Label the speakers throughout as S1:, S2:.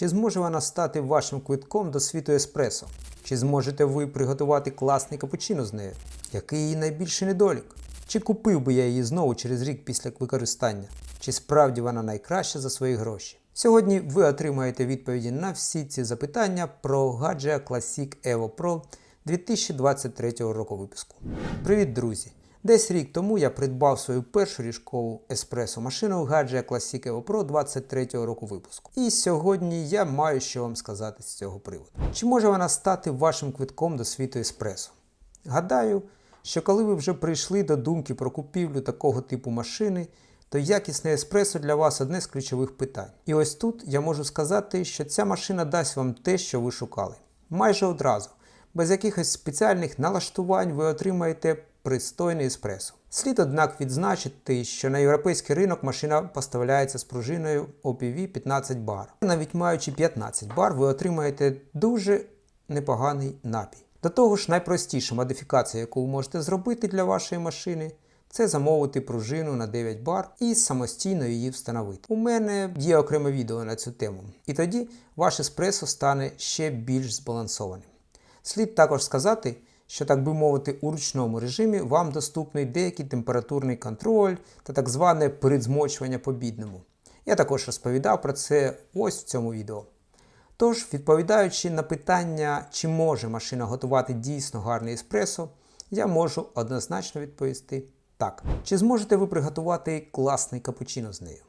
S1: Чи зможе вона стати вашим квитком до світу еспресо? Чи зможете ви приготувати класний капучино з нею? Який її найбільший недолік? Чи купив би я її знову через рік після використання? Чи справді вона найкраща за свої гроші? Сьогодні ви отримаєте відповіді на всі ці запитання про Gadget Classic Evo Pro 2023 року випуску. Привіт, друзі! Десь рік тому я придбав свою першу ріжкову еспресо машину Gadget Classic Evo Pro 23 року випуску. І сьогодні я маю що вам сказати з цього приводу. Чи може вона стати вашим квитком до світу еспресо? Гадаю, що коли ви вже прийшли до думки про купівлю такого типу машини, то якісне еспресо для вас одне з ключових питань. І ось тут я можу сказати, що ця машина дасть вам те, що ви шукали. Майже одразу. Без якихось спеціальних налаштувань ви отримаєте пристойний еспресо. Слід, однак, відзначити, що на європейський ринок машина поставляється з пружиною OPV 15 бар. Навіть маючи 15 бар, ви отримаєте дуже непоганий напій. До того ж, найпростіша модифікація, яку ви можете зробити для вашої машини, це замовити пружину на 9 бар і самостійно її встановити. У мене є окреме відео на цю тему, і тоді ваш еспресо стане ще більш збалансованим. Слід також сказати, що, так би мовити, у ручному режимі вам доступний деякий температурний контроль та так зване передзмочування по бідному. Я також розповідав про це ось в цьому відео. Тож, відповідаючи на питання, чи може машина готувати дійсно гарний еспресо, я можу однозначно відповісти так. Чи зможете ви приготувати класний капучино з нею?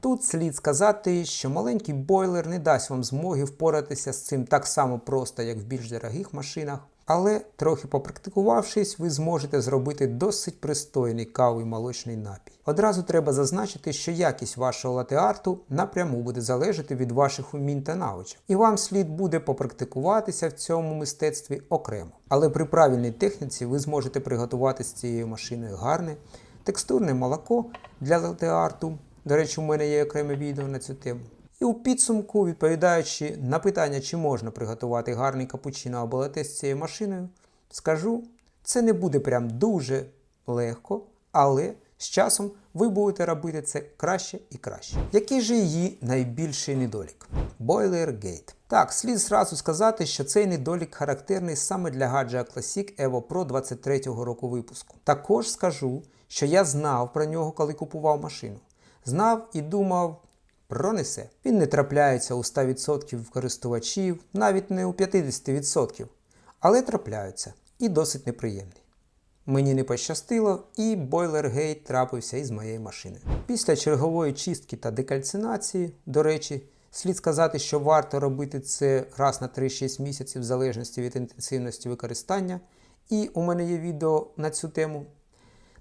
S1: Тут слід сказати, що маленький бойлер не дасть вам змоги впоратися з цим так само просто, як в більш дорогих машинах, але трохи попрактикувавшись, ви зможете зробити досить пристойний кавий молочний напій. Одразу треба зазначити, що якість вашого лате-арту напряму буде залежати від ваших умінь та навичок, і вам слід буде попрактикуватися в цьому мистецтві окремо. Але при правильній техніці ви зможете приготувати з цією машиною гарне, текстурне молоко для лате-арту. До речі, у мене є окреме відео на цю тему. І у підсумку, відповідаючи на питання, чи можна приготувати гарний капучино або лате з цією машиною, скажу, це не буде прям дуже легко, але з часом ви будете робити це краще і краще. Який же її найбільший недолік? Boilergate. Так, слід зразу сказати, що цей недолік характерний саме для Gadget Classic Evo Pro 23 року випуску. Також скажу, що я знав про нього, коли купував машину. Знав і думав, пронесе. Він не трапляється у 100% користувачів, навіть не у 50%, але трапляються і досить неприємний. Мені не пощастило, і бойлергейт трапився із моєю машиною. Після чергової чистки та декальцинації, до речі, слід сказати, що варто робити це раз на 3-6 місяців в залежності від інтенсивності використання. І у мене є відео на цю тему.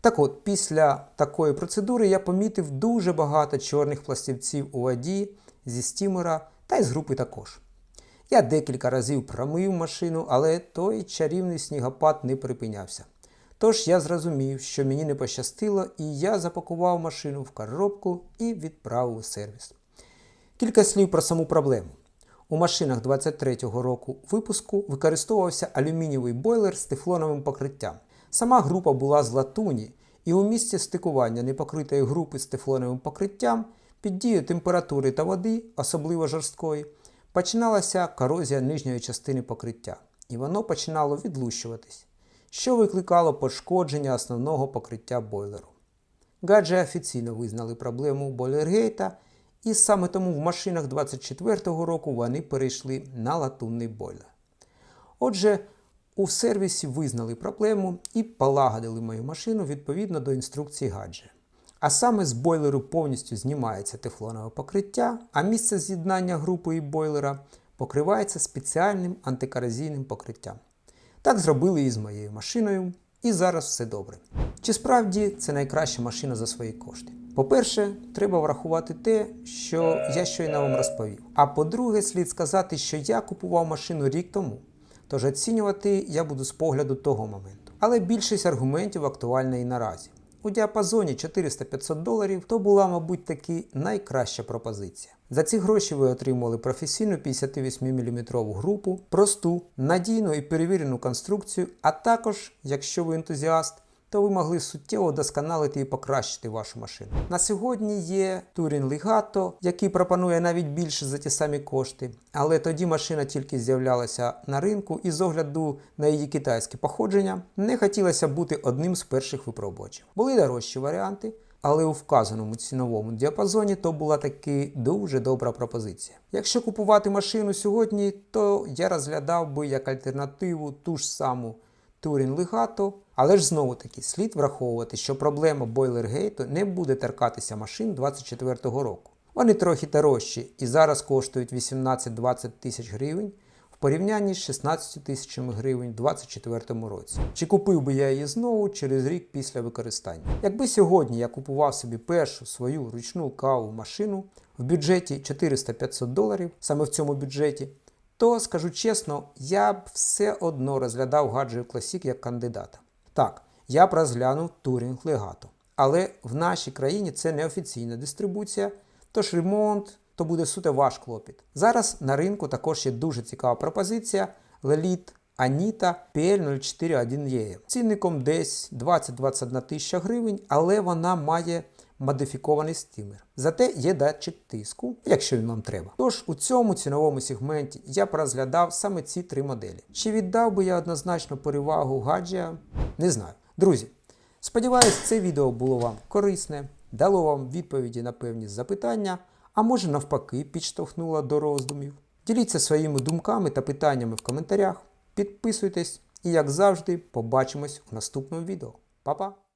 S1: Так от, після такої процедури я помітив дуже багато чорних пластівців у воді зі стімера та й з групи також. Я декілька разів промив машину, але той чарівний снігопад не припинявся. Тож я зрозумів, що мені не пощастило, і я запакував машину в коробку і відправив у сервіс. Кілька слів про саму проблему. У машинах 23-го року випуску використовувався алюмінієвий бойлер з тефлоновим покриттям. Сама група була з латуні, і у місці стикування непокритої групи з тефлоновим покриттям під дією температури та води, особливо жорсткої, починалася корозія нижньої частини покриття, і воно починало відлущуватись, що викликало пошкодження основного покриття бойлеру. Гадже офіційно визнали проблему бойлергейта, і саме тому в машинах 24-го року вони перейшли на латунний бойлер. Отже, у сервісі визнали проблему і полагодили мою машину відповідно до інструкції гадже. А саме з бойлеру повністю знімається тефлонове покриття, а місце з'єднання групи і бойлера покривається спеціальним антикоразійним покриттям. Так зробили і з моєю машиною, і зараз все добре. Чи справді це найкраща машина за свої кошти? По-перше, треба врахувати те, що я щойно вам розповів. А по-друге, слід сказати, що я купував машину рік тому. Тож оцінювати я буду з погляду того моменту. Але більшість аргументів актуальна і наразі. У діапазоні 400-500 доларів то була, мабуть, таки найкраща пропозиція. За ці гроші ви отримали професійну 58-мм групу, просту, надійну і перевірену конструкцію, а також, якщо ви ентузіаст, то ви могли суттєво досконалити і покращити вашу машину. На сьогодні є Touring Legato, який пропонує навіть більше за ті самі кошти, але тоді машина тільки з'являлася на ринку і з огляду на її китайське походження не хотілося бути одним з перших випробувачів. Були дорожчі варіанти. Але у вказаному ціновому діапазоні то була таки дуже добра пропозиція. Якщо купувати машину сьогодні, то я розглядав би як альтернативу ту ж саму Touring Legato, але ж знову таки слід враховувати, що проблема бойлергейту не буде торкатися машин 24-го року. Вони трохи дорожчі і зараз коштують 18-20 тисяч гривень в порівнянні з 16 тисячами гривень у 2024 році. Чи купив би я її знову через рік після використання? Якби сьогодні я купував собі першу свою ручну каву машину в бюджеті 400-500 доларів, саме в цьому бюджеті, то скажу чесно, я б все одно розглядав гаджет Classic як кандидата. Так, я б розглянув турінг легато. але в нашій країні це не офіційна дистрибуція, тож ремонт то буде суто ваш клопіт. Зараз на ринку також є дуже цікава пропозиція Lelit Anita PL041EM. Цінником десь 20-21 тисяча гривень, але вона має модифікований стимер. Зате є датчик тиску, якщо він вам треба. Тож у цьому ціновому сегменті я б розглядав саме ці три моделі. Чи віддав би я однозначно перевагу гаджія? Не знаю. Друзі, сподіваюсь, це відео було вам корисне, дало вам відповіді на певні запитання, а може навпаки підштовхнуло до роздумів. Діліться своїми думками та питаннями в коментарях, підписуйтесь і, як завжди, побачимось у наступному відео. Па-па!